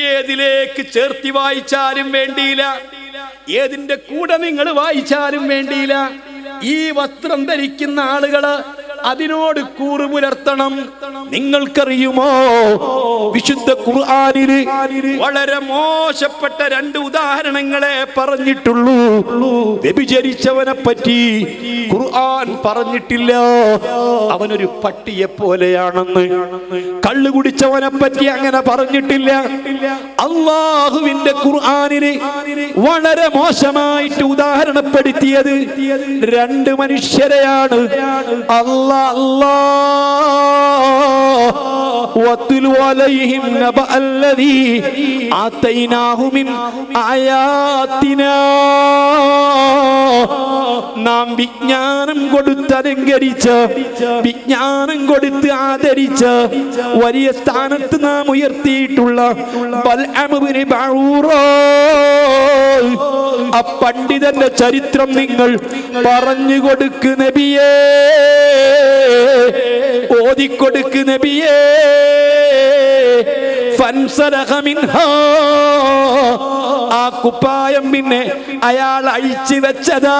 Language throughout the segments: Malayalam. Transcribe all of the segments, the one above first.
ഏതിലേക്ക് ചേർത്തി വായിച്ചാലും വേണ്ടിയില്ല. ഏതിന്റെ കൂടെ നിങ്ങൾ വായിച്ചാലും വേണ്ടിയില്ല. ഈ വസ്ത്രം ധരിക്കുന്ന ആളുകൾ അതിനോട് കൂറ് പുലർത്തണം നിങ്ങൾക്കറിയുമോ? വിശുദ്ധ ഖുർആാനിൽ വളരെ മോശപ്പെട്ട രണ്ട് ഉദാഹരണങ്ങളെ പറഞ്ഞിട്ടുള്ളൂ. വ്യഭിചരിച്ചവനെ പറ്റി ഖുർആൻ പറഞ്ഞിട്ടില്ല. അവനൊരു പട്ടിയെ പോലെയാണെന്ന്. കള്ളു കുടിച്ചവനെ പറ്റി അങ്ങനെ പറഞ്ഞിട്ടില്ല. അള്ളാഹുവിന്റെ ഖുർആാനിന് വളരെ മോശമായിട്ട് ഉദാഹരണപ്പെടുത്തിയത് രണ്ട് മനുഷ്യരെയാണ്. അല്ലാ അല്ലാ واتل عليهم نبأ الذي آتيناه من آياتنا നാം വിജ്ഞാനം കൊടുത്ത് അലങ്കരിച്ച് വിജ്ഞാനം കൊടുത്ത് ആദരിച്ച് വലിയ സ്ഥാനത്ത് നാം ഉയർത്തിയിട്ടുള്ള ബൽഅമുബ്നു ബഊറ ആ പണ്ഡിതന്റെ ചരിത്രം നിങ്ങൾ പറഞ്ഞു കൊടുക്ക് നബിയേ ഓതിക്കൊടുക്ക് നബിയേ. ആ കുപ്പായം പിന്നെ അയാൾ അഴിച്ചു വെച്ചതാ.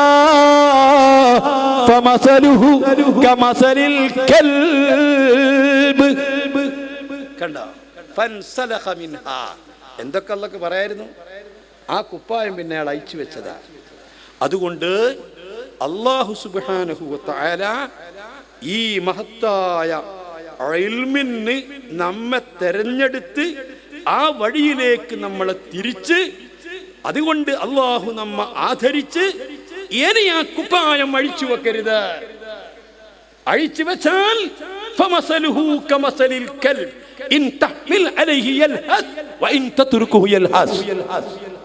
കണ്ടോ. എന്തൊക്കെ പറയായിരുന്നു? ആ കുപ്പായം പിന്നെ അയാൾ അയച്ചു വെച്ചതാ. അതുകൊണ്ട് അള്ളാഹു സുബാനഹു ഈ മഹത്തായ ഇൽമിന് നമ്മെ തെരഞ്ഞെടുത്ത് ആ വഴിയിലേക്ക് നമ്മളെ തിരിച്ച് അതുകൊണ്ട് അള്ളാഹു നമ്മ ആധരിച്ച് ഇനി ആ കുപ്പായം അഴിച്ചു വെക്കരുത്. അഴിച്ചു വെച്ചാൽ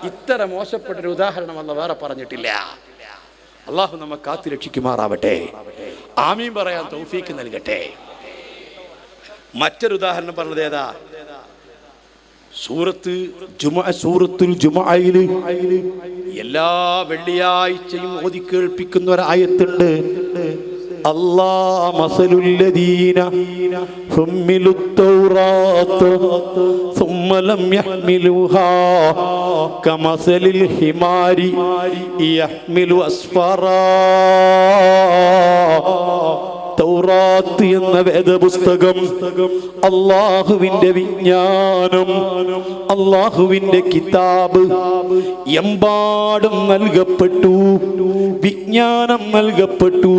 ഇത്ര മോശപ്പെട്ടൊരു ഉദാഹരണം അല്ല വേറെ പറഞ്ഞിട്ടില്ല. അള്ളാഹു നമ്മെ കാത്തു രക്ഷിക്കുമാറാവട്ടെ. ആമീൻ പറയാൻ തൗഫീക്ക് നൽകട്ടെ. മറ്റൊരു ഉദാഹരണം പറഞ്ഞത് ഏതാ? സൂറത്ത് സൂറത്തുൽ എല്ലാ വെള്ളിയാഴ്ചയും ഓതി കേൾപ്പിക്കുന്ന ഒരായത്തുണ്ട് അല്ലാ മസലുല്ലദീന ഹുമ്മിലു തൗറാത്ത് ثم لم يحملوها كمثل الحمار يحمل أسفارا തൗറാത്ത് എന്ന വേദപുസ്തകം അള്ളാഹുവിന്റെ വിജ്ഞാനം അള്ളാഹുവിന്റെ കിതാബ് എമ്പാടും നൽകപ്പെട്ടു വിജ്ഞാനം നൽകപ്പെട്ടു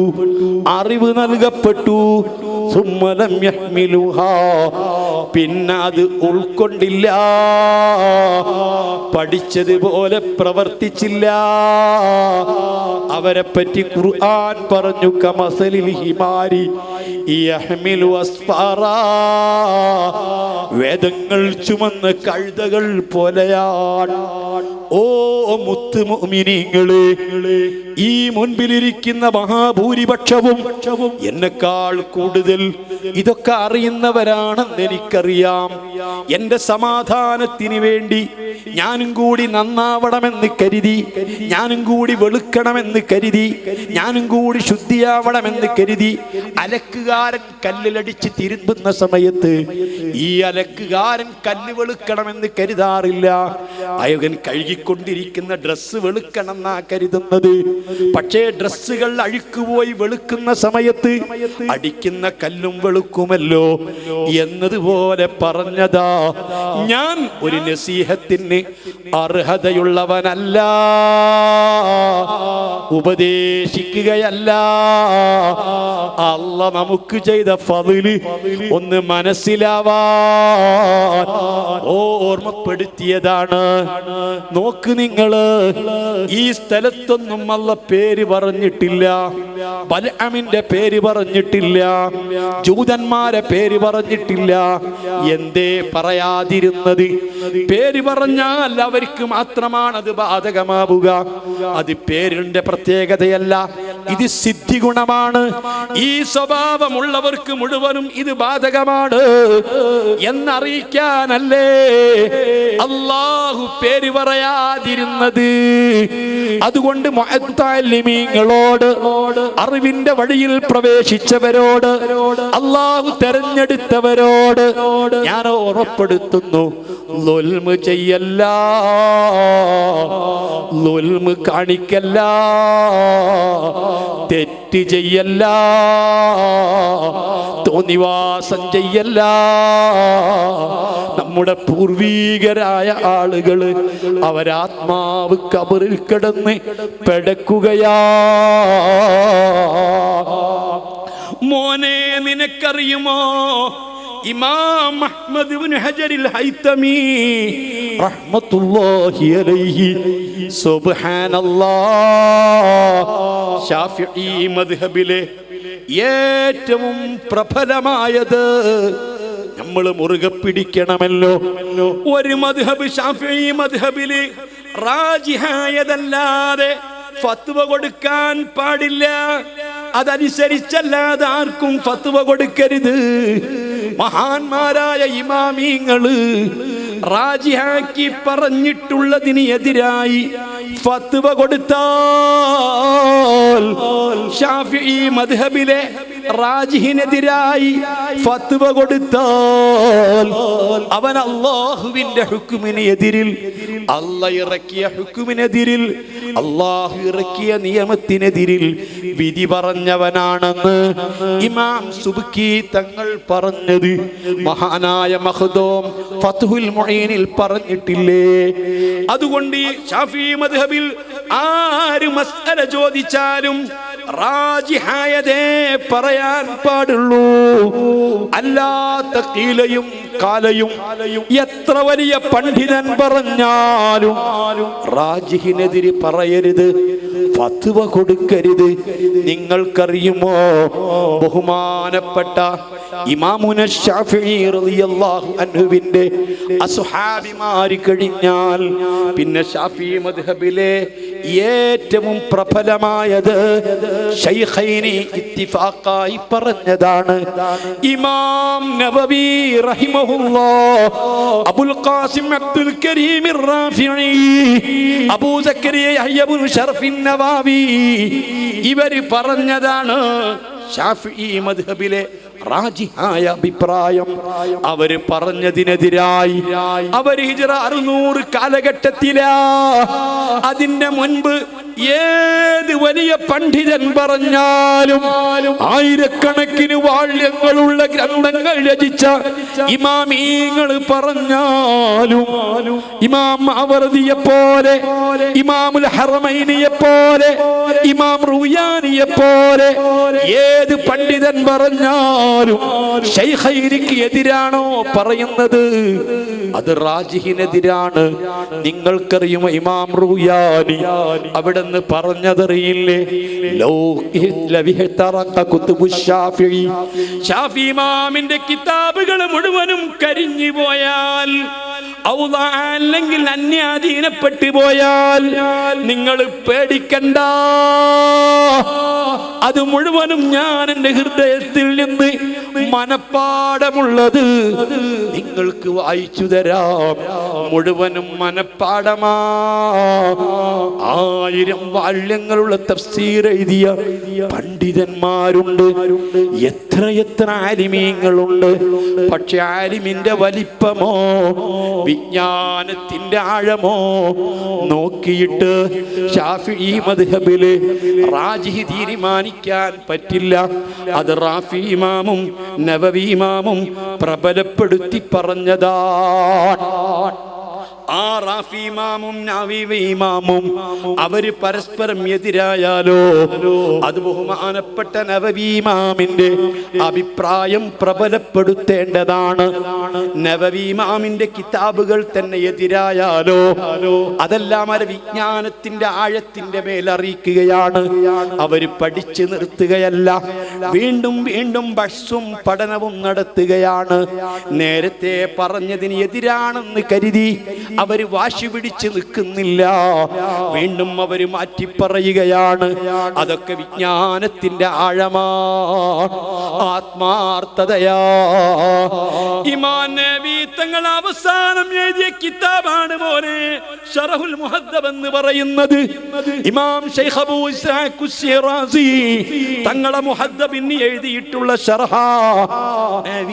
അറിവ് നൽകപ്പെട്ടു പിന്നെ അത് ഉൾക്കൊണ്ടില്ല. പഠിച്ചതുപോലെ പ്രവർത്തിച്ചില്ല. അവരെ പറ്റി ഖുർആൻ പറഞ്ഞു കമസലിൽ ഹിമാരി. വേദങ്ങൾ ചുമന്ന് കഴുതകൾ പോലെയാണ്. ഓ മുത്ത് മുഅ്മിനീങ്ങളെ ഈ മുൻപിലിരിക്കുന്ന മഹാഭൂരിപക്ഷവും എന്നെക്കാൾ കൂടുതൽ ഇതൊക്കെ അറിയുന്നവരാണെന്ന് എനിക്കറിയാം. എന്റെ സമാധാനത്തിന് വേണ്ടി ഞാനും കൂടി നന്നാവണമെന്ന് കരുതി ഞാനും കൂടി വെളുക്കണമെന്ന് കരുതി ഞാനും കൂടി ശുദ്ധിയാവണമെന്ന് കരുതി അലക്കുകാരൻ കല്ലിലടിച്ച് തിരുമ്പുന്ന സമയത്ത് ഈ അലക്കുകാരൻ കല്ല് വെളുക്കണമെന്ന് കരുതാറില്ല. അയകൻ കഴുകിക്കൊണ്ടിരിക്കുന്ന ഡ്രസ്സ് വെളുക്കണം എന്നാ കരുതുന്നത്. പക്ഷേ ഡ്രസ്സുകൾ അഴുക്കുപോയി വെളുക്കുന്ന സമയത്ത് അടിക്കുന്ന കല്ലും വെളുക്കുമല്ലോ എന്നതുപോലെ പറഞ്ഞതാ. ഞാൻ ഒരു നസീഹത്തിന് അർഹതയുള്ളവനല്ല ഉപദേശിക്കുകയല്ല. അല്ല നമുക്ക് ചെയ്ത ഫതിൽ ഒന്ന് മനസ്സിലാവാൻ. ഓർമ്മപ്പെടുത്തിയതാണ്. നോക്ക് നിങ്ങൾ ഈ സ്ഥലത്തൊന്നും അല്ല പേര് പറഞ്ഞിട്ടില്ല. ബലഅമിന്റെ പേര് പറഞ്ഞിട്ടില്ല. ജൂതന്മാരെ പേര് പറഞ്ഞിട്ടില്ല. എന്തേ പറയാതിരുന്നത്? പേര് പറഞ്ഞാൽ അവർക്ക് മാത്രമാണ് അത് ബാധകമാവുക. അത് പേരിന്റെ പ്രത്യേകതയല്ല. ഇത് സിദ്ധി ഗുണമാണ് ഈ സ്വഭാവമുള്ളവർക്ക് മുഴുവനും ഇത് ബാധകമാണ്. എന്നറിയിക്കാനല്ലേ? അള്ളാഹു പേര് പറയാതിരുന്നത്. അതുകൊണ്ട് മുഅത്താലിമീങ്ങളോട് അറിവിന്റെ വഴിയിൽ പ്രവേശിച്ചവരോട് അള്ളാഹു തെരഞ്ഞെടുത്തവരോട് ഞാൻ ഓർമ്മപ്പെടുത്തുന്നു ലുൽമ് ചെയ്യല്ല ലുൽമ് കാണിക്കല്ല തെറ്റ് ചെയ്യല്ല തോന്നിവാസം ചെയ്യല്ല. നമ്മുടെ പൂർവീകരായ ആളുകൾ അവരാത്മാവ് കബറിൽ കിടന്ന് പെടക്കുകയാ. മോനെ നിനക്കറിയുമോ? ഇമാം അഹ്മദ് ഇബ്നു ഹജറിൽ ഹൈതമി റഹ്മത്തുള്ളാഹി അലൈഹി. സുബ്ഹാനല്ലാഹ്. ശാഫിഈ മദ്ഹബിലെ ഏറ്റവും പ്രബലമായത് നമ്മൾ മുറുകെ പിടിക്കണമല്ലോ. ഒരു മദ്ഹബ് ഷാഫിഈ മദ്ഹബിൽ റാജിഹായതല്ലാതെ ഫത്വ കൊടുക്കാൻ പാടില്ല. അതനുസരിച്ചല്ലാതെ ആർക്കും ഫത്വ കൊടുക്കരുത്. മഹാന്മാരായ ഇമാമീങ്ങൾ റാജിഹാക്കി പറഞ്ഞിട്ടുള്ളതിന് എതിരായി ഫത്വ കൊടുത്താൽ ഷാഫി മദ്ഹബിലെ റാജിഹിനെതിരായി ഫത്വ കൊടുത്താൽ അവൻ അള്ളാഹുവിന്റെ ഹുക്കുമിന് എതിരിൽ അല്ല ഇറക്കിയ ഹുക്കുമിനെതിരിൽ അള്ളാഹു ഇറക്കിയ നിയമത്തിനെതിരിൽ വിധി പറഞ്ഞവനാണെന്ന് ഇമാം സുബുക്കി തങ്ങൾ പറഞ്ഞത്. മഹാനായ മഹദോം ഫത്തുഹുൽ മൊഴീനിൽ പറഞ്ഞിട്ടില്ലേ? അതുകൊണ്ട് ഷാഫി മദ്ഹബിൽ ആര് മസ്അല ചോദിച്ചാലും റാജിഹായതേ പറയാൻ പാടുള്ളൂ. അല്ലാത്ത കീലയും കാലയും എത്ര വലിയ പണ്ഡിതൻ പറഞ്ഞാലും റാജിഹിനെതിരെ പറയരുത്. ഫത്വ കൊടുക്കരുത്. നിങ്ങൾക്കറിയുമോ? ബഹുമാനപ്പെട്ട ഇമാമുന അൻഹുവിന്റെ അസ്ഹാബിമാര് കഴിഞ്ഞാൽ പിന്നെ ഷാഫി മദ്ഹബിലെ ഏറ്റവും പ്രബലമായത് ശൈഖൈനി ഇത്തിഫാഖായി പറഞ്ഞതാണ്. ഇമാം നബവി റഹിമഹുല്ലാ Abul Qasim Abdul Karim Rafii Abu Zakariya Yahya ഷർഫിൻ ഷറഫിൻ നവാവി ഇവർ പറഞ്ഞതാണ് ഷാഫി റാജിഹായ അഭിപ്രായം. അവർ പറഞ്ഞതിനെതിരായി. അവർ ഹിജറ അറുന്നൂറ് കാലഘട്ടത്തിലാ. അതിന്റെ മുൻപ് ഏത് വലിയ പണ്ഡിതൻ പറഞ്ഞാലും ആയിരക്കണക്കിന് വാള്യങ്ങളുള്ള ഗ്രന്ഥങ്ങൾ രചിച്ച ഇമാമീങ്ങൾ പറഞ്ഞാലും ഇമാം അവർദിയെ പോലെ ഇമാമുൽ ഹറമൈനിയെ പോലെ ഇമാം റുയാനിയെ പോലെ ഏത് പണ്ഡിതൻ പറഞ്ഞാലും ശൈഖൈനിക്ക് എതിരാണോ പറയുന്നത്? അത് റാജിഹിനെതിരാണ്. നിങ്ങൾക്കറിയുമോ ഇമാം റുയാനി അവിടെ നിന്ന് പറഞ്ഞതറിയില്ലേ? ലോ ലവിഹ്തറഖ കുതുബു ശാഫിഈ. ഷാഫി ഇമാമിന്റെ കിതാബുകൾ മുഴുവനും കരിഞ്ഞു പോയാൽ അല്ലെങ്കിൽ അന്യാധീനപ്പെട്ടു പോയാൽ നിങ്ങൾ പേടിക്കണ്ട. അത് മുഴുവനും ഞാൻ എന്റെ ഹൃദയത്തിൽ നിന്ന് മനപ്പാടമുള്ളത് നിങ്ങൾക്ക് വായിച്ചു തരാം. മുഴുവനും മനപ്പാടമാ. ആയിരം വാള്യങ്ങളുള്ള തഫ്സീർ എഴുതിയ പണ്ഡിതന്മാരുണ്ട്. എത്ര എത്ര ആലിമീങ്ങളുണ്ട്. പക്ഷെ ആലിമിന്റെ വലിപ്പമോ വിജ്ഞാനത്തിന്റെ ആഴമോ നോക്കിയിട്ട് ഷാഫി ഈ മദ്ഹബിൽ റാജിഹി തീരുമാനിക്കാൻ പറ്റില്ല. അത് റാഫി ഇമാമും നവവി ഇമാമും പ്രബലപ്പെടുത്തി പറഞ്ഞതാണ് ആ റാഫി ഇമാമും അവർ പരസ്പരം എതിരായാലോ? അത് ബഹുമാനപ്പെട്ട നവവി ഇമാമിന്റെ അഭിപ്രായം പ്രബലപ്പെടുത്തേണ്ടതാണ്. നവവി ഇമാമിന്റെ കിതാബുകൾ തന്നെ എതിരായാലോ? അതെല്ലാം അവരെ വിജ്ഞാനത്തിന്റെ ആഴത്തിന്റെ മേൽ അറിയിക്കുകയാണ് അവർ പഠിച്ചു നിർത്തുകയല്ല. വീണ്ടും വീണ്ടും ബസ്സും പഠനവും നടത്തുകയാണ്. നേരത്തെ പറഞ്ഞതിന് എതിരാണെന്ന് കരുതി അവർ വാശി പിടിച്ച് നിൽക്കുന്നില്ല. വീണ്ടും അവർ മാറ്റി പറയുകയാണ് അതൊക്കെ വിജ്ഞാനത്തിന്റെ ആഴമാ. ആത്മാർത്ഥതയാ. ഇമാൻ നബി തങ്ങൾ അവസാനം എഴുതിയ കിതാബാണ് മോനെ ഷറഹുൽ മുഹദ്ദബ് എന്ന് പറയുന്നത്. ഇമാം ഷെയ്ഖ് അബൂ ഇസ്ഹാഖ് തങ്ങളെ മുഹദ്ദബിന് എഴുതിയിട്ടുള്ള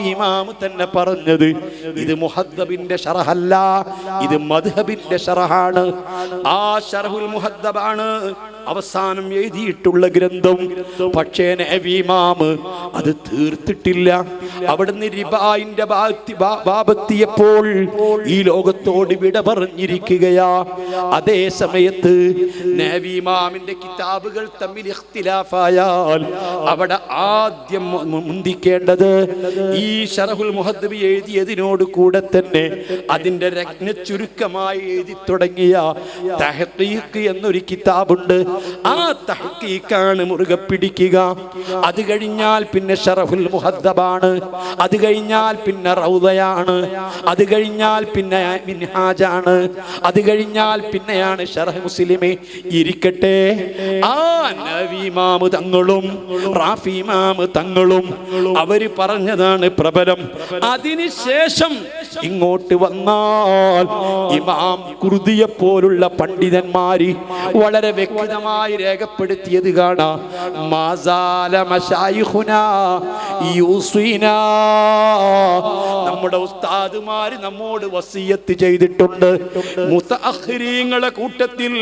ഇമാം തന്നെ പറഞ്ഞത് ഇത് മുഹദ്ദബിന്റെ ഷറഹല്ല ഇത് മദ്ഹബിന്റെ ഷറഹാണ് ആ ഷറഹുൽ മുഹദ്ദബാണ് അവസാനം എഴുതിയിട്ടുള്ള ഗ്രന്ഥം. പക്ഷേ നബീമാമ് അത് തീർത്തിട്ടില്ല. അവിടുന്ന് റിബായിന്റെ ഭാഗത്തിയപ്പോൾ ഈ ലോകത്തോട് വിട പറഞ്ഞിരിക്കുകയാ. അതേ സമയത്ത് നബീമാമിന്റെ കിതാബുകൾ തമ്മിൽ ഇഖ്തിലാഫായാൽ അവിടെ ആദ്യം മുന്തിക്കേണ്ടത് ഈ ഷറഹുൽ മുഹദ്ദബി എഴുതിയതിനോട് കൂടെ തന്നെ അതിന്റെ രത്ന ചുരുക്കമായി എഴുതി തുടങ്ങിയ തഹ്ഖീഖ് എന്നൊരു കിതാബുണ്ട്. ആ തഹക്കീക്കാണ് മുറുകെ പിടിക്കുക. അത് കഴിഞ്ഞാൽ പിന്നെ ഷറഫുൽ മുഹദ്ദബാണ്. അത് കഴിഞ്ഞാൽ പിന്നെ റൗദയാണ്. അത് കഴിഞ്ഞാൽ പിന്നെ മിൻഹാജാണ്. അത് കഴിഞ്ഞാൽ പിന്നെയാണ് ഷറഹ് മുസ്ലിമെ. ഇരിക്കട്ടെ. ആ നവീമാമ് തങ്ങളും റാഫിമാമ് തങ്ങളും അവർ പറഞ്ഞതാണ് പ്രബലം. അതിനുശേഷം ഇങ്ങോട്ട് വന്നാൽ ഇമാം കുർദിയെ പോലുള്ള പണ്ഡിതന്മാര് വളരെ വ്യക്തമായി രേഖപ്പെടുത്തിയത് കാണാം. നമ്മുടെ ഉസ്താദുമാര് നമ്മോട് വസീയത്ത് ചെയ്തിട്ടുണ്ട് മുത്തഅഖിരീങ്ങളെ കൂട്ടത്തിൽ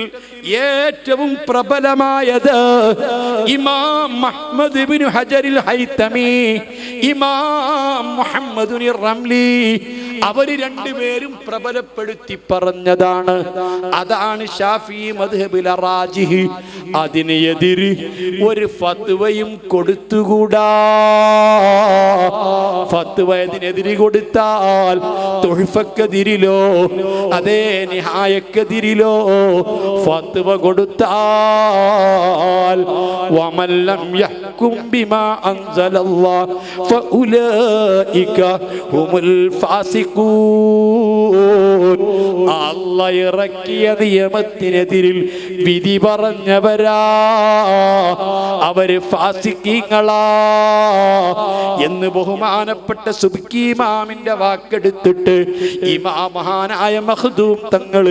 ഏറ്റവും പ്രബലമായത് ഇമാം മുഹമ്മദ് ഇബ്നു ഹജറിൽ ഹൈതമി ഇമാം മുഹമ്മദുനി റംലി അവർ രണ്ടുപേരും പ്രബലപ്പെടുത്തി പറഞ്ഞതാണ്. അതാണ് ഷാഫി മദ്ഹബിൽ റാജിഹ്. അതിന് എതിര് ഒരു ഫത്വയും കൊടുത്തുകൂടാ. ഫത്വ അതിനെതിര് കൊടുത്താൽ തൊഴിഫക്കെതിരിലോ അതേ നിഹായക്കെതിരിലോ ഫത്വ കൊടുത്താൽ വമല്ലം യഹ്കും ബിമാ അൻസലല്ലാഹ് ഫഉലൈക ഹുമുൽ ഫാസിഖൂൻ. അല്ല ഇറക്കിയ നിയമത്തിനെതിരിൽ വിധി പറഞ്ഞവരാ. അവർ ഫാസിക്കീങ്ങളാ എന്ന് ബഹുമാനപ്പെട്ട സുബിക്കിമാമിന്റെ വാക്കെടുത്തിട്ട് ഇമാമഹാനായ മഹദൂം തങ്ങൾ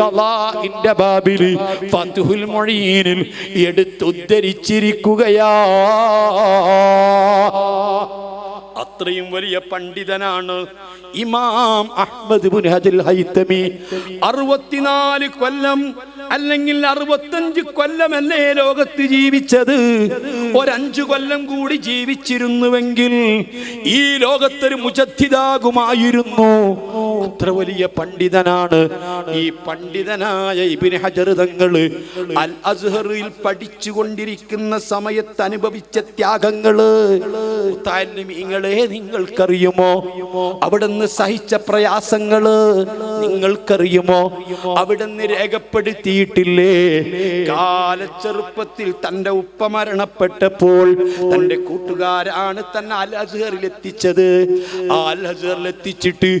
കലാഇന്റെ ബാബിൽ ഫതുഹുൽ മൊഴീനിൽ എടുത്തുദ്ധരിച്ചിരിക്കുകയാ. അത്രയും വലിയ പണ്ഡിതനാണ് ഇമാം അഹമ്മദ് ഹൈത്തമി അറുപത്തിനാല് കൊല്ലം അല്ലെങ്കിൽ അറുപത്തഞ്ച് കൊല്ലമല്ലേ ലോകത്ത് ജീവിച്ചത്? ഒരഞ്ചു കൊല്ലം കൂടി ജീവിച്ചിരുന്നുവെങ്കിൽ ഈ ലോകത്തൊരു മുജദ്ദിദാകുമായിരുന്നു. അത്ര വലിയ പണ്ഡിതനാണ്. ഈ പണ്ഡിതനായ ഇബിന് ഹജർ തങ്ങൾ അൽ അസ്ഹറിൽ പഠിച്ചുകൊണ്ടിരിക്കുന്ന സമയത്ത് അനുഭവിച്ച ത്യാഗങ്ങൾ. താല്യമീങ്ങളെ നിങ്ങൾക്കറിയുമോ? അവിടുന്ന് സഹിച്ച പ്രയാസങ്ങൾ നിങ്ങൾക്കറിയുമോ? അവിടുന്ന് രേഖപ്പെടുത്തിയിട്ടില്ലേ കാലച്ചെറുപ്പത്തിൽ തന്റെ ഉപ്പ മരണപ്പെട്ടപ്പോൾ തന്റെ കൂട്ടുകാരാണ് തന്നെ അൽ അസ്ഹറിൽ എത്തിച്ചത്. ആ അൽ എത്തിച്ചിട്ട്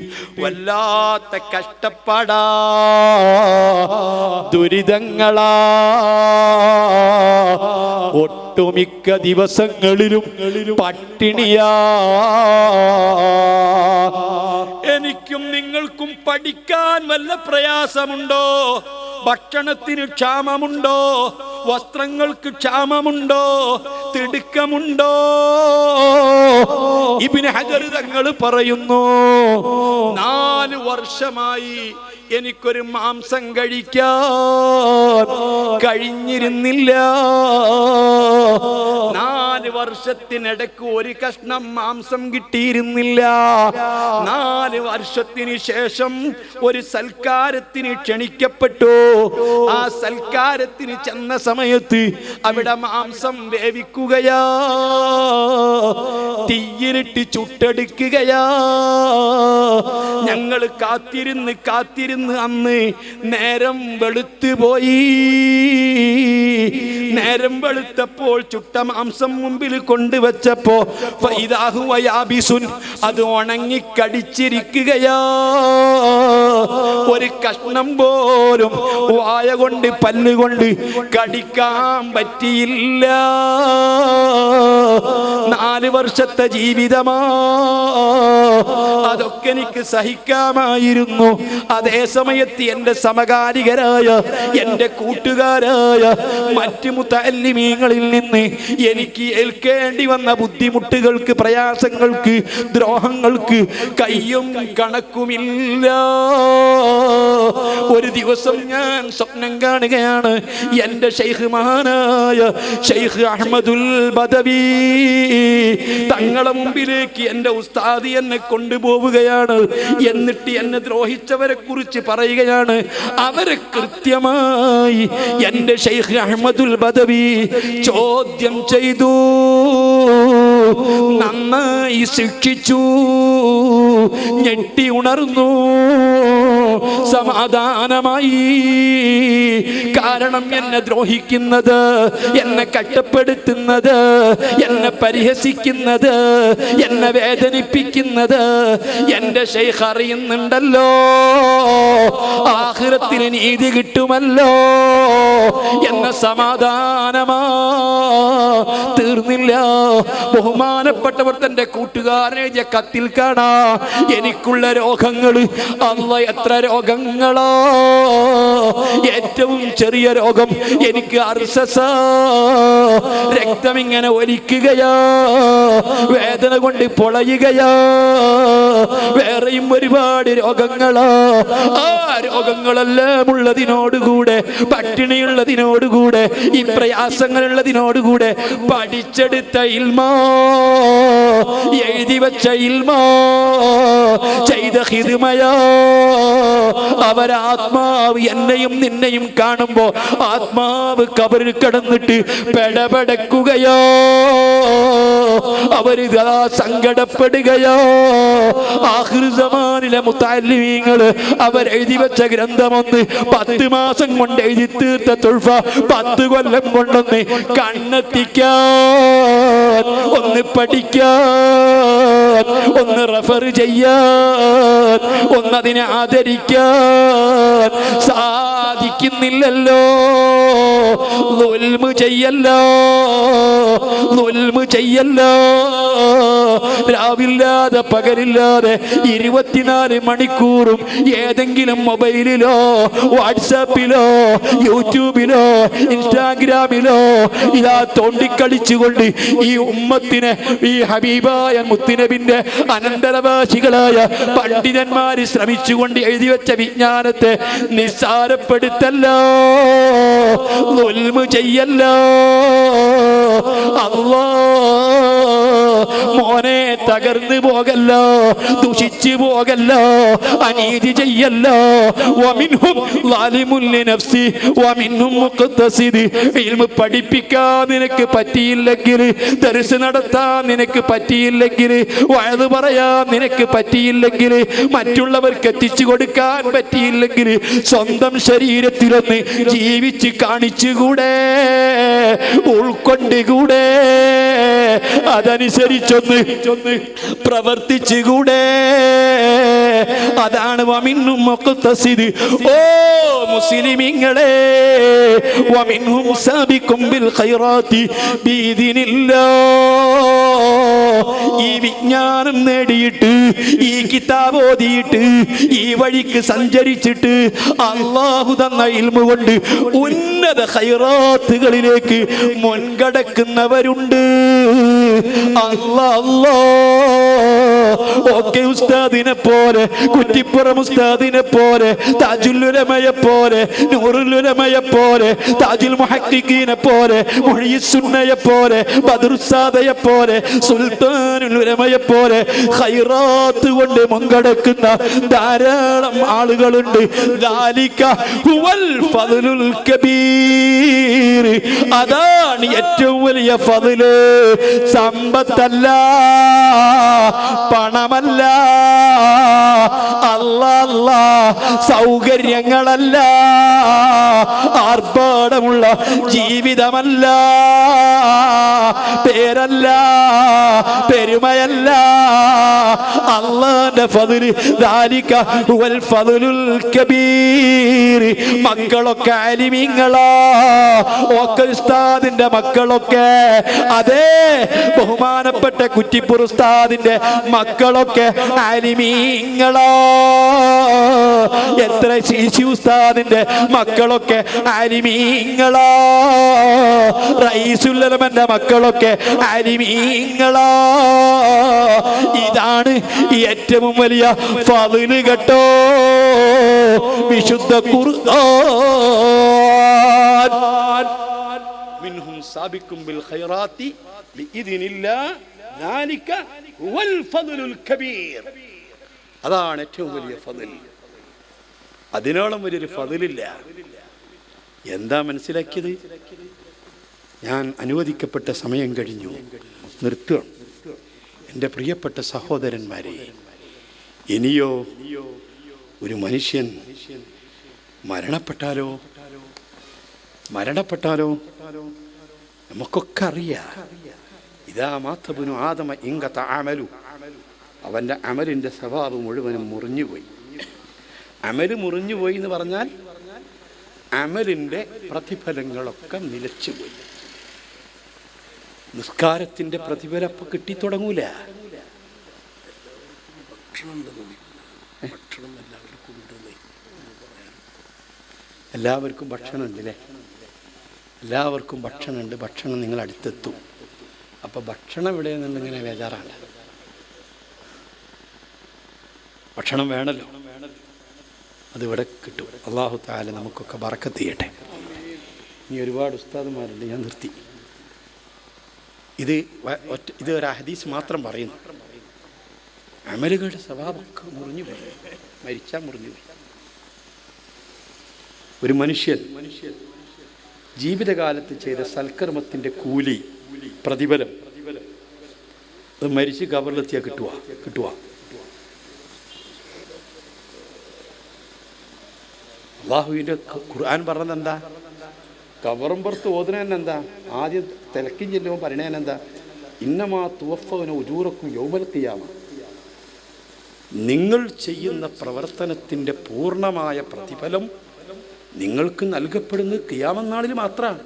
വല്ലാത്ത കഷ്ടപ്പാടാ ദുരിതങ്ങളാ. ഒട്ടുമിക്ക ദിവസങ്ങളിലും പട്ടിണിയാ. എനിക്കും നിങ്ങൾക്കും പഠിക്കാൻ വല്ല പ്രയാസമുണ്ടോ? ഭക്ഷണത്തിന് ക്ഷാമമുണ്ടോ? വസ്ത്രങ്ങൾക്ക് ക്ഷാമമുണ്ടോ? തിടുക്കമുണ്ടോ? ഇബിന് ഹജർ തങ്ങൾ പറയുന്നു നാല് വർഷമായി എനിക്കൊരു മാംസം കഴിക്കാൻ കഴിഞ്ഞിരുന്നില്ല. നാല് വർഷത്തിനിടക്ക് ഒരു കഷ്ണം മാംസം കിട്ടിയിരുന്നില്ല. നാല് വർഷത്തിന് ശേഷം ഒരു സൽക്കാരത്തിന് ക്ഷണിക്കപ്പെട്ടു. ആ സൽക്കാരത്തിന് ചെന്ന സമയത്ത് അവിടെ മാംസം വേവിക്കുകയാ. തീയിലിട്ട് ചുട്ടെടുക്കുകയാ. ഞങ്ങൾ കാത്തിരുന്ന് കാത്തിരുന്ന് അന്ന് നേരം വെളുത്തു പോയി. നേരം വെളുത്തപ്പോൾ ചുട്ട മാംസം മുമ്പിൽ കൊണ്ടുവച്ചപ്പോ ഫൈദാഹു വയാബിസുൻ അത് ഉണങ്ങി കടിച്ചിരിക്കുകയാ. ഒരു കഷ്ണം പോലും വായ കൊണ്ട് പല്ലുകൊണ്ട് കടിക്കാൻ പറ്റിയില്ല. നാല് വർഷത്തെ ജീവിതമാ. അതൊക്കെ എനിക്ക് സഹിക്കാമായിരുന്നു. അതേ സമയത്ത് എന്റെ സമകാലികരായ എന്റെ കൂട്ടുകാരായ മറ്റു മുത്തല്ലിമീങ്ങളിൽ നിന്ന് എനിക്ക് ഏൽക്കേണ്ടി വന്ന ബുദ്ധിമുട്ടുകൾക്ക് പ്രയാസങ്ങൾക്ക് ദ്രോഹങ്ങൾക്ക് കയ്യും കണക്കുമില്ല. ഒരു ദിവസം ഞാൻ സ്വപ്നം കാണുകയാണ്. എന്റെ ഷെയ്ഖ് മഹാനായ ഷെയ്ഖ് അഹമ്മദുൽ ബദവി തങ്ങളെ മുമ്പിലേക്ക് എന്റെ ഉസ്താദി എന്നെ കൊണ്ടുപോവുകയാണ്. എന്നിട്ട് എന്നെ ദ്രോഹിച്ചവരെ കുറിച്ച് പറയുകയാണ്. അവരെ കൃത്യമായി എന്റെ ഷെയ്ഖ് അഹമ്മദുൽ ബദവി ചോദ്യം ചെയ്തു. നന്നായി ശിക്ഷിച്ചു. ഞെട്ടി ഉണർന്നു. സമാധാനമായി. കാരണം എന്നെ ദ്രോഹിക്കുന്നത് എന്നെ കട്ടപ്പെടുത്തുന്നത് എന്നെ പരിഹസിക്കുന്നത് എന്നെ വേദനിപ്പിക്കുന്നത് എന്റെ ഷെയ്ഖ് അറിയുന്നുണ്ടല്ലോ. ആഹ്ലത്തിന് നീതി കിട്ടുമല്ലോ. എന്ന സമാധാനമാ തീർന്നില്ല. ബഹുമാനപ്പെട്ടവർ തന്റെ കൂട്ടുകാരനെ കത്തിൽ കാണാ. എനിക്കുള്ള രോഗങ്ങൾ അല്ല എത്ര രോഗങ്ങളോ. ഏറ്റവും ചെറിയ രോഗം എനിക്ക് അർസസ. രക്തം ഇങ്ങനെ ഒലിക്കുകയാ. വേദന കൊണ്ട് പൊളയുകയാ. വേറെയും ഒരുപാട് രോഗങ്ങളോ. ആ രോഗങ്ങളെല്ലാം ഉള്ളതിനോടുകൂടെ പട്ടിണിയുള്ളതിനോടുകൂടെ ഈ പ്രയാസങ്ങളുള്ളതിനോടുകൂടെ പഠിച്ചെടുത്ത ഇൽമോ. എഴുതി വെച്ച ഇൽമോ? ചെയ്ത ഹിതുമയോ? അവരാത്മാവ് എന്നെയും നിന്നെയും കാണുമ്പോ ആത്മാവ് കബറിൽ കിടന്നിട്ട് പെടപെടക്കുകയോ? അവരിത് സങ്കടപ്പെടുകയോ? ആഹൃസമാനിലെ മുത്താലിമീങ്ങൾ അവരെഴുതി വെച്ച ഗ്രന്ഥമൊന്ന് പത്ത് മാസം കൊണ്ട് എഴുതി തീർത്ത തുൾഫ പത്ത് കൊല്ലം കൊണ്ടൊന്ന് കണ്ണെത്തിക്കാൻ. ഒന്ന് പഠിക്കാൻ ഒന്ന് റെഫർ ചെയ്യാൻ ഒന്നതിനെ ആദരിക്കാൻ സാധിക്കുന്നില്ലല്ലോ. നൊൽമു ചെയ്യല്ലോ നൊൽമു ചെയ്യല്ലോ. രാവില്ലാതെ പകലില്ലാതെ ഇരുപത്തിനാല് മണിക്കൂറും ഏതെങ്കിലും മൊബൈലിലോ വാട്സാപ്പിലോ യൂട്യൂബിലോ ഇൻസ്റ്റാഗ്രാമിലോ ഇതാ തോണ്ടിക്കളിച്ചുകൊണ്ട് ഈ ഉമ്മത്തിനെ ഈ ഹബീബായ മുത്തുനബിന്റെ അനന്തരവാസികളായ പണ്ഡിതന്മാർ ശ്രമിച്ചുകൊണ്ട് എഴുതി വെച്ച വിജ്ഞാനത്തെ നിസ്സാരപ്പെടുത്തല്ലോ. ചെയ്യല്ലോ. അല്ലാ മോനെ തകർന്നു പോകല്ലോ ദുഷിച്ചു പോകല്ലോ അനീതി ചെയ്യല്ലോ. പഠിപ്പിക്കാൻ നിനക്ക് പറ്റിയില്ലെങ്കിൽ ദർശ നടത്താൻ നിനക്ക് പറ്റിയില്ലെങ്കിൽ വയത് പറയാ നിനക്ക് പറ്റിയില്ലെങ്കിൽ മറ്റുള്ളവർക്ക് എത്തിച്ചു കൊടുക്കാൻ പറ്റിയില്ലെങ്കിൽ സ്വന്തം ശരീരത്തിലൊന്ന് ജീവിച്ച് കാണിച്ചുകൂടെ ഉൾക്കൊണ്ടുകൂടെ അതനുസരിച്ചൊന്ന് പ്രവർത്തിച്ചുകൂടെ. അതാണ് വമിന്നും മുഖത്തസിദ്. ഓ മുസ്ലിമിങ്ങളെ വമിന്നും സാബിക്കും ബിൽ ഖൈറാത്തി ഈ നേടിയിട്ട് ഈ കിതാബ് ഓതിയിട്ട് ഈ വഴിക്ക് സഞ്ചരിച്ചിട്ട് അള്ളാഹു തന്ന ഇൽമു കൊണ്ട് ഉന്നത ഹൈറാത്തുകളിലേക്ക് മുൻകടക്കുന്നവരുണ്ട്. അല്ലാ അല്ലാ. ഒക്കെ ഉസ്താദിനെ പോലെ കുറ്റിപ്പുറം ഉസ്താദിനെ പോലെ താജുല്ലുലമയെ പോലെ നൂറുലുലമയെ പോലെ താജുൽ മുഹക്കിനെ പോലെ മുഹയ്യസുന്നയെ പോലെ ബദറുസാദയെ പോലെ സുൽത്താനുൽ ഉലമയെ പോലെ ഹൈറാത്ത് കൊണ്ട് മുൻകടക്കുന്ന ധാരാളം ആളുകളുണ്ട്. അതാണ് ഏറ്റവും വലിയ ഫതിൽ സമ്പത്തല്ല പണമല്ല അല്ല സൗകര്യങ്ങളല്ല ആർഭാടമുള്ള ജീവിതമല്ല പേരല്ല പെരുമയല്ല അള്ളാന്റെ ഫതിൽ ദാരിക വൽ ഫദ്ലുൽ കബീർ. മക്കളൊക്കെ ആലിമീങ്ങളാ ഒക്കെ ഉസ്താദിന്റെ മക്കളൊക്കെ. അതേ ബഹുമാനപ്പെട്ട കുറ്റിപ്പുർ ഉസ്താദിന്റെ മക്കളൊക്കെ ആലിമീങ്ങളാ എത്ര ശിശു ഉസ്താദിന്റെ മക്കളൊക്കെ ആലിമീങ്ങളാ റൈസുല്ലമന്റെ മക്കളൊക്കെ ആലിമീങ്ങളാ ഇതാണ് ഏറ്റവും വലിയ ഫതില് കേട്ടോ വിശുദ്ധ ഖുർആൻ മിൻഹും സാബിക്കും ബിൽ ഖൈറാത്തി ബിഇദ്നില്ലാ ذلك هو الفضل الكبير അതാണ് ഏറ്റവും വലിയ ഫതിൽ അതിനോളം വലിയൊരു ഫതിലില്ല എന്താ മനസ്സിലാക്കിയത് ഞാൻ അനുവദിക്കപ്പെട്ട സമയം കഴിഞ്ഞു നിർത്തുകയാണ് എന്റെ പ്രിയപ്പെട്ട സഹോദരന്മാരെ ഇനിയോ ഒരു മനുഷ്യൻ മരണപ്പെട്ടാലോ? മരണപ്പെട്ടാലോ? നമുക്കൊക്കെ അറിയാം. ഇതാ മാത്തബിനു ആദമ ഇങ്കത്ത അമലു. അവന്റെ അമലിന്റെ സ്വഭാവം മുഴുവനും മുറിഞ്ഞുപോയി. അമൽ മുറിഞ്ഞുപോയി എന്ന് പറഞ്ഞാൽ അമലിന്റെ പ്രതിഫലങ്ങളൊക്കെ നിലച്ചുപോയി. നിസ്കാരത്തിന്റെ പ്രതിഫലം അപ്പം കിട്ടിത്തുടങ്ങൂല എല്ലാവർക്കും ഭക്ഷണം ഉണ്ടല്ലേ എല്ലാവർക്കും ഭക്ഷണമുണ്ട് ഭക്ഷണം നിങ്ങൾ അടുത്തെത്തും. അപ്പോൾ ഭക്ഷണം ഇവിടെ നിന്നിങ്ങനെ ബേജാറാണ്. ഭക്ഷണം വേണല്ലോ. അതിവിടെ കിട്ടും. അള്ളാഹു താല നമുക്കൊക്കെ ചെയ്യട്ടെ. ഇനി ഒരുപാട് ഉസ്താദുമാരുണ്ട്. ഞാൻ നിർത്തി. ഇത് ഇത് ഒരു ഹദീസ് മാത്രം പറയുന്നു. അമലുകളുടെ സ്വഭാവമൊക്കെ മുറിഞ്ഞു പോയി. മരിച്ചാൽ മുറിഞ്ഞു പോയി. ഒരു മനുഷ്യൻ മനുഷ്യൻ ജീവിതകാലത്ത് ചെയ്ത സൽക്കർമ്മത്തിന്റെ കൂലി പ്രതിഫലം അത് മരിച്ച് കബറിലെത്തിയാൽ കിട്ടുക കിട്ടുക അള്ളാഹുവിന്റെ ഖുർആൻ പറഞ്ഞത് എന്താ കബറും പുറത്ത് ഓതുന്നതന്നെ എന്താ? ആദ്യം തിലക്കും ചെല്ലുമ്പോൾ പറയണേനെന്താ ഇന്നമാ തുവഫവന ഉജൂറക്കും യൗമൽ കിയാമ നിങ്ങൾ ചെയ്യുന്ന പ്രവർത്തനത്തിന്റെ പൂർണമായ പ്രതിഫലം നിങ്ങൾക്ക് നൽകപ്പെടുന്നത് കിയാമനാളിൽ മാത്രമാണ്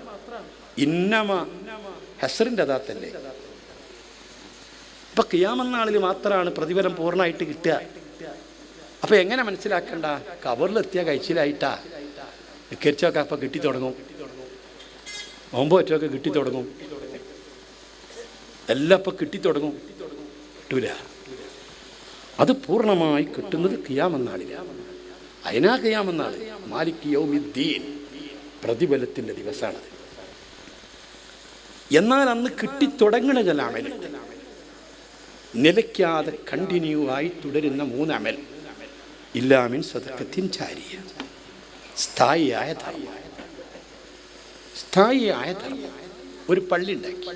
ഇന്നമ ഹസറിന്റെ അതാത്തല്ലേ? ഇപ്പം കിയാമനാളിൽ മാത്രമാണ് പ്രതിഫലം പൂർണമായിട്ട് കിട്ടുക. അപ്പോൾ എങ്ങനെ മനസ്സിലാക്കണ്ട? കവറിലെത്തിയ കഴിച്ചിലായിട്ടാ. വിക്കരിച്ചൊക്കെ അപ്പം കിട്ടി തുടങ്ങും. നോമ്പ് ഒറ്റൊക്കെ കിട്ടി തുടങ്ങും. എല്ലാം ഇപ്പം കിട്ടിത്തുടങ്ങും കിട്ടൂല. അത് പൂർണമായി കിട്ടുന്നത് കിയാമെന്നാളിലാണ് അതിനാ കിയാമെന്നാൾ. മാലിക് യൗമിദ്ദീൻ. പ്രതിഫലത്തിന്റെ ദിവസമാണത് എന്നാൽ അന്ന് കിട്ടിത്തുടങ്ങണ ചില അമലുണ്ട് നിലയ്ക്കാതെ കണ്ടിന്യൂ ആയി തുടരുന്ന മൂന്ന് അമൽ ഇല്ലാമിൻ സ്വതക്കത്തിൻ ചാരിയ. സ്ഥായിയായ ധർമ്മം. സ്ഥായിയായ ധർമ്മം ഒരു പള്ളി ഉണ്ടാക്കി.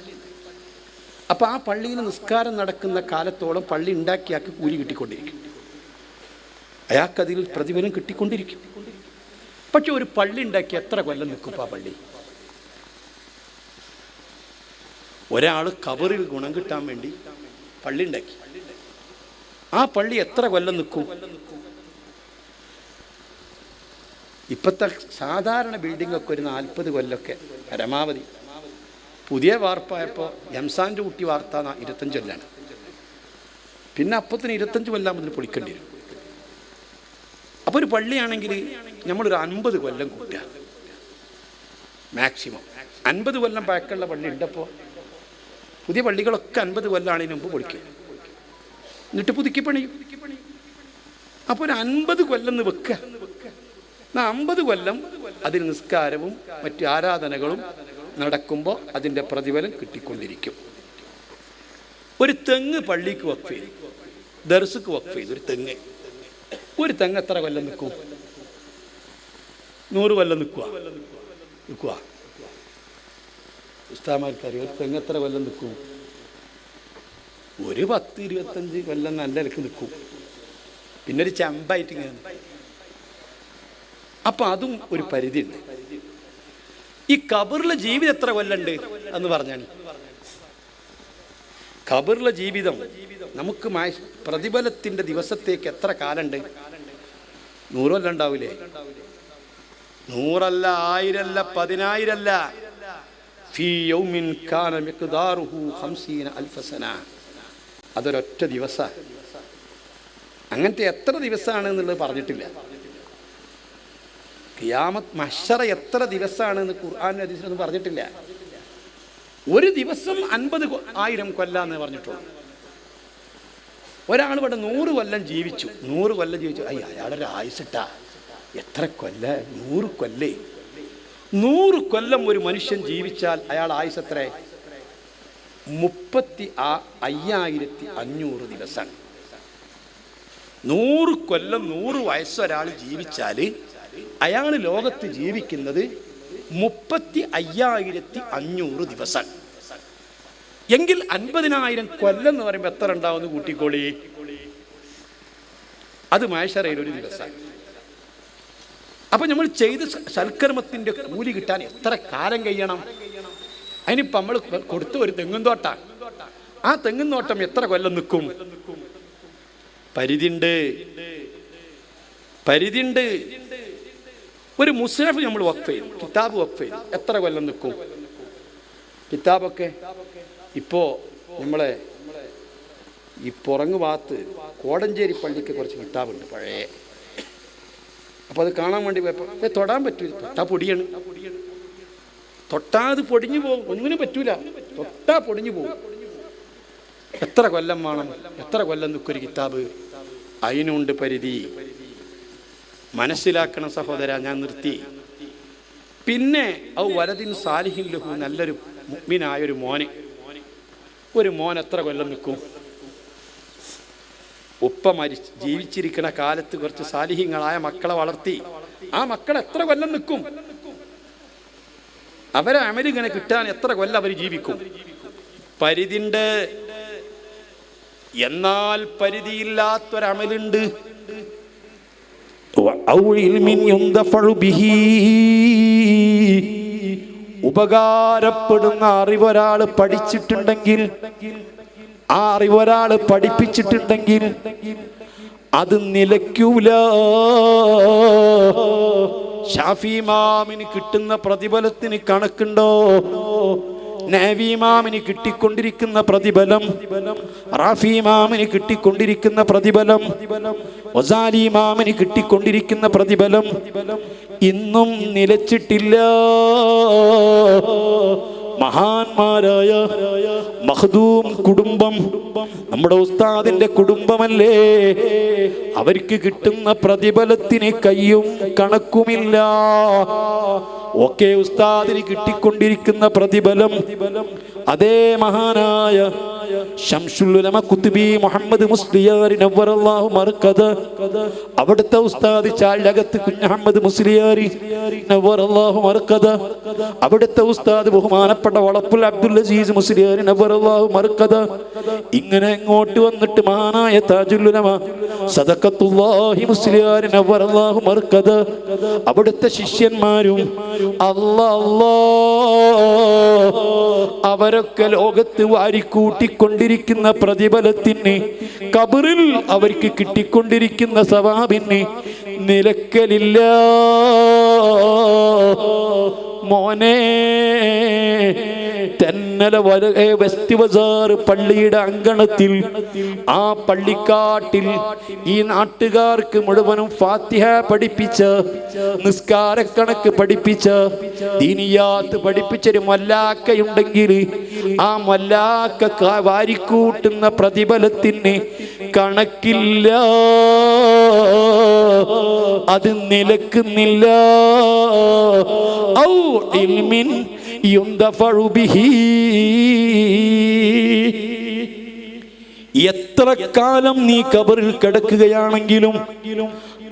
അപ്പോൾ ആ പള്ളിയിൽ നിസ്കാരം നടക്കുന്ന കാലത്തോളം പള്ളി ഉണ്ടാക്കിയാക്കി കൂലി കിട്ടിക്കൊണ്ടിരിക്കും. അയാൾക്കതിൽ പ്രതിഫലം കിട്ടിക്കൊണ്ടിരിക്കും. പക്ഷെ ഒരു പള്ളി ഉണ്ടാക്കി എത്ര കൊല്ലം നിൽക്കും ആ പള്ളി? ഒരാൾ കബറിൽ ഗുണം കിട്ടാൻ വേണ്ടി പള്ളി ഉണ്ടാക്കി. ആ പള്ളി എത്ര കൊല്ലം നിൽക്കും? ഇപ്പോഴത്തെ സാധാരണ ബിൽഡിംഗ് ഒക്കെ ഒരു നാൽപ്പത് കൊല്ലമൊക്കെ പരമാവധി. പുതിയ വാർപ്പായപ്പോൾ എംസാന്റെ കുട്ടി വാർത്ത ഇരുപത്തഞ്ച് കൊല്ലാണ്. പിന്നെ അപ്പത്തിന് ഇരുപത്തഞ്ച് കൊല്ലം മുതൽ പൊളിക്കേണ്ടി വരും. അപ്പോൾ ഒരു പള്ളിയാണെങ്കിൽ നമ്മളൊരു അൻപത് കൊല്ലം കൂട്ടുക. മാക്സിമം. അൻപത് കൊല്ലം പഴക്കമുള്ള പള്ളി ഉണ്ടപ്പോൾ പുതിയ പള്ളികളൊക്കെ അൻപത് കൊല്ലമാണതിന് മുമ്പ് പൊളിക്കും. എന്നിട്ട് പുതുക്കി അപ്പോൾ ഒരു അൻപത് കൊല്ലം എന്ന് വെക്കുക. അമ്പത് കൊല്ലം അതിൽ നിസ്കാരവും മറ്റു ആരാധനകളും നടക്കുമ്പോൾ അതിന്റെ പ്രതിഫലം കിട്ടിക്കൊണ്ടിരിക്കും. ഒരു തെങ്ങ് പള്ളിക്ക് വക്ഫ് ചെയ്തു. ദർസുക്ക് വക്ഫ് ചെയ്തു. ഒരു തെങ്ങ്. ഒരു തെങ്ങ് എത്ര കൊല്ലം നിൽക്കും? നൂറ് കൊല്ലം നിൽക്കുക നിൽക്കുക ഉസ്താമാർക്ക് അറിയാം ഒരു തെങ്ങ് എത്ര കൊല്ലം നിൽക്കും? ഒരു പത്ത് ഇരുപത്തഞ്ച് കൊല്ലം നല്ല നിൽക്കും. പിന്നെ ഒരു ചമ്പായിട്ട് ഇങ്ങനെ. അപ്പൊ അതും ഒരു പരിധിയുണ്ട്. ഈ കബറിലെ ജീവിതം എത്ര കൊല്ലണ്ട് എന്ന് പറഞ്ഞാണ്. കബറിലെ ജീവിതം നമുക്ക് പ്രതിഫലത്തിന്റെ ദിവസത്തേക്ക് എത്ര കാലുണ്ട് നൂറല്ല ഉണ്ടാവില്ലേ നൂറല്ല ആയിരല്ല പതിനായിരല്ല. അതൊരൊറ്റ ദിവസ. അങ്ങനത്തെ എത്ര ദിവസമാണ് എന്നുള്ളത് പറഞ്ഞിട്ടില്ല. ഖിയാമത്ത് മഷറ എത്ര ദിവസമാണ് എന്ന് ഖുർആൻ ഹദീസിലൊന്നും പറഞ്ഞിട്ടില്ല. ഒരു ദിവസം അൻപത് ആയിരം കൊല്ലാന്ന് പറഞ്ഞിട്ടുള്ളൂ. ഒരാൾ ഇവിടെ നൂറ് കൊല്ലം ജീവിച്ചു. നൂറ് കൊല്ലം ജീവിച്ചു. അയ്യ അയാളൊരു ആയുസിട്ടാ എത്ര കൊല്ല? നൂറ് കൊല്ലേ? നൂറ് കൊല്ലം ഒരു മനുഷ്യൻ ജീവിച്ചാൽ അയാൾ ആയുസ് എത്ര? മുപ്പത്തി ആ അയ്യായിരത്തി അഞ്ഞൂറ് ദിവസം. നൂറ് കൊല്ലം നൂറ് വയസ്സൊരാൾ ജീവിച്ചാൽ അയാൾ ലോകത്ത് ജീവിക്കുന്നത് മുപ്പത്തി അയ്യായിരത്തി അഞ്ഞൂറ് ദിവസം. എങ്കിൽ അൻപതിനായിരം കൊല്ലം എന്ന് പറയുമ്പോൾ എത്ര ഉണ്ടാവുമെന്ന് കൂട്ടിക്കോളി? അത് മാഷറയിൽ ഒരു ദിവസം. അപ്പൊ നമ്മൾ ചെയ്ത സൽക്കർമ്മത്തിന്റെ കൂലി കിട്ടാൻ എത്ര കാലം കഴിയണം? അതിനിപ്പോ നമ്മൾ കൊടുത്തു ഒരു തെങ്ങും തോട്ട. ആ തെങ്ങും തോട്ടം എത്ര കൊല്ലം നിൽക്കും? പരിധിണ്ട്. പരിധിണ്ട്. ഒരു മുസ്ലഫ് നമ്മൾ വഖഫ് ചെയ്യും. കിതാബ് വഖഫ് ചെയ്യും. എത്ര കൊല്ലം നിൽക്കും? കിതാബൊക്കെ ഇപ്പോൾ നമ്മളെ ഈ പുറങ്ങ് ഭാഗത്ത് കോടഞ്ചേരി പള്ളിക്ക് കുറച്ച് കിതാബുണ്ട് പഴയ. അപ്പോൾ അത് കാണാൻ വേണ്ടി പോയപ്പോൾ തൊടാൻ പറ്റൂല. തൊട്ടാ പൊടിയാണ്. തൊട്ടാ അത് പൊടിഞ്ഞു പോകും. ഒന്നിനും പറ്റൂല. തൊട്ടാ പൊടിഞ്ഞു പോകും. എത്ര കൊല്ലം വേണം? എത്ര കൊല്ലം നിൽക്കൊരു കിതാബ്? അതിനുണ്ട് പരിധി. മനസ്സിലാക്കണം സഹോദര ഞാൻ നിർത്തി. പിന്നെ ഔ വലതിൻ സാലിഹിൻ ലഹു നല്ലൊരു മുഗ്മിനായൊരു മോനെ. ഒരു മോൻ എത്ര കൊല്ലം നിൽക്കും? ഉപ്പ മരി ജീവിച്ചിരിക്കുന്ന കാലത്ത് കുറച്ച് സാലിഹ്യങ്ങളായ മക്കളെ വളർത്തി. ആ മക്കൾ എത്ര കൊല്ലം നിൽക്കും? അവരെ അമലിങ്ങനെ കിട്ടാൻ എത്ര കൊല്ലം അവർ ജീവിക്കും? പരിധിണ്ട്. എന്നാൽ പരിധിയില്ലാത്തൊരമലുണ്ട്. ഉപകാരപ്പെടുന്ന അറിവൊരാൾ പഠിച്ചിട്ടുണ്ടെങ്കിൽ ആ അറിവൊരാൾ പഠിപ്പിച്ചിട്ടുണ്ടെങ്കിൽ അത് നിലയ്ക്കൂല. ഷാഫി മാമിന് കിട്ടുന്ന പ്രതിഫലത്തിന് കണക്കുണ്ടോ? നാവി മാമിന് കിട്ടിക്കൊണ്ടിരിക്കുന്ന പ്രതിഫലം റാഫിമാമിന് കിട്ടിക്കൊണ്ടിരിക്കുന്ന പ്രതിഫലം ഒസാലിമാമിന് കിട്ടിക്കൊണ്ടിരിക്കുന്ന പ്രതിഫലം ഇന്നും നിലച്ചിട്ടില്ല. മഹാന്മാരായ മഹദൂം കുടുംബം നമ്മുടെ ഉസ്താദിന്റെ കുടുംബമല്ലേ? അവർക്ക് കിട്ടുന്ന പ്രതിഫലത്തിന് കയ്യും കണക്കുമില്ല. ഒക്കെ ഉസ്താദിന് കിട്ടിക്കൊണ്ടിരിക്കുന്ന പ്രതിഫലം അതേ മഹാനായ ഷംസുലുലമ കുത്തുബി മുഹമ്മദ് മുസ്ലിയാരി നവ്വറല്ലാഹു മർക്കദ അവിടുത്തെ ഉസ്താദ് ചാലകത്ത് കുഞ്ഞഹമ്മദ് മുസ്ലിയാരി നവ്വറല്ലാഹു മർക്കദ അവിടുത്തെ ഉസ്താദ് ബഹുമാനപ്പെട്ട വളപ്പുൽ അബ്ദുൽ അസീസ് മുസ്ലിയാരി നവ്വറല്ലാഹു മർക്കദ ഇങ്ങനെ ഇങ്ങോട്ട് വന്നിട്ട് മഹാനായ താജുല്ലുലമ സദക്കത്തുല്ലാഹി മുസ്ലിയാരി നവ്വറല്ലാഹു മർക്കദ അവിടുത്തെ ശിഷ്യന്മാരും അല്ലാ അല്ലാ അവരൊക്കെ ലോകത്ത് വാരിക്കൂട്ടിക്കൊണ്ടിരിക്കുന്ന പ്രതിഫലത്തിന് കബറിൽ അവർക്ക് കിട്ടിക്കൊണ്ടിരിക്കുന്ന സവാബിന് നിലക്കലില്ല. മോനെ തെന്നല വല വരെ വെസ്റ്റ് പള്ളിയുടെ അങ്കണത്തിൽ ആ പള്ളിക്കാട്ടിൽ ഈ നാട്ടുകാർക്ക് മുഴുവനും ഫാത്തിഹ പഠിപ്പിച്ച് നിസ്കാരക്കണക്ക് പഠിപ്പിച്ച് ദീനിയാത്ത് പഠിപ്പിച്ചൊരു മല്ലാക്കയുണ്ടെങ്കിൽ ആ മല്ലാക്ക വാരിക്കൂട്ടുന്ന പ്രതിഫലത്തിന് കണക്കില്ല. അത് നിലക്കുന്നില്ല ഔ ഇൽമിൻ എത്ര കാലം നീ കബറിൽ കിടക്കുകയാണെങ്കിലും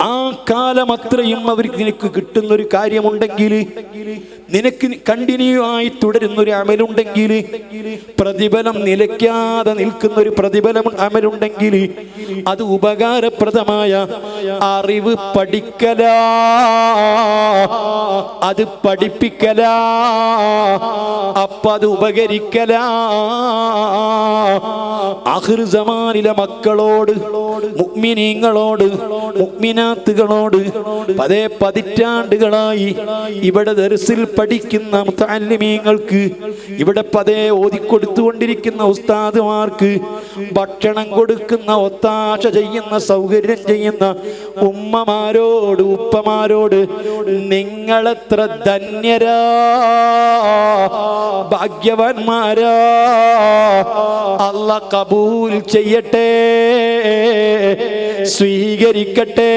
ആ കാലം അത്രയും അവർക്ക് നിനക്ക് കിട്ടുന്ന ഒരു കാര്യമുണ്ടെങ്കിൽ നിനക്ക് കണ്ടിന്യൂ ആയി തുടരുന്ന ഒരു അമലുണ്ടെങ്കിൽ പ്രതിഫലം നിലയ്ക്കാതെ നിൽക്കുന്ന ഒരു പ്രതിഫലം അമലുണ്ടെങ്കിൽ അത് ഉപകാരപ്രദമായ അറിവ് പഠിക്കല. അത് പഠിപ്പിക്കലാ. അപ്പ അത് ഉപകരിക്കലാ. അഹ്റുസമാനിലെ മക്കളോട് മുക്മിനീങ്ങളോട് മുഗ്മിനീങ്ങളോട് മുഗ്മിനാത്തുകളോട് പതേ പതിറ്റാണ്ടുകളായി ഇവിടെ ദർസിൽ പഠിക്കുന്ന മുത്താലിമീങ്ങൾക്ക് ഇവിടെ പതേ ഓതിക്കൊടുത്തുകൊണ്ടിരിക്കുന്ന ഉസ്താദുമാർക്ക് ഭക്ഷണം കൊടുക്കുന്ന ഒത്താശ ചെയ്യുന്ന സൗകര്യം ചെയ്യുന്ന ഉമ്മമാരോട് ഉപ്പമാരോട് നിങ്ങളെത്ര ധന്യരാ ഭാഗ്യവാന്മാരാ. അല്ല കബൂൽ ചെയ്യട്ടെ സ്വീകരിക്കട്ടെ.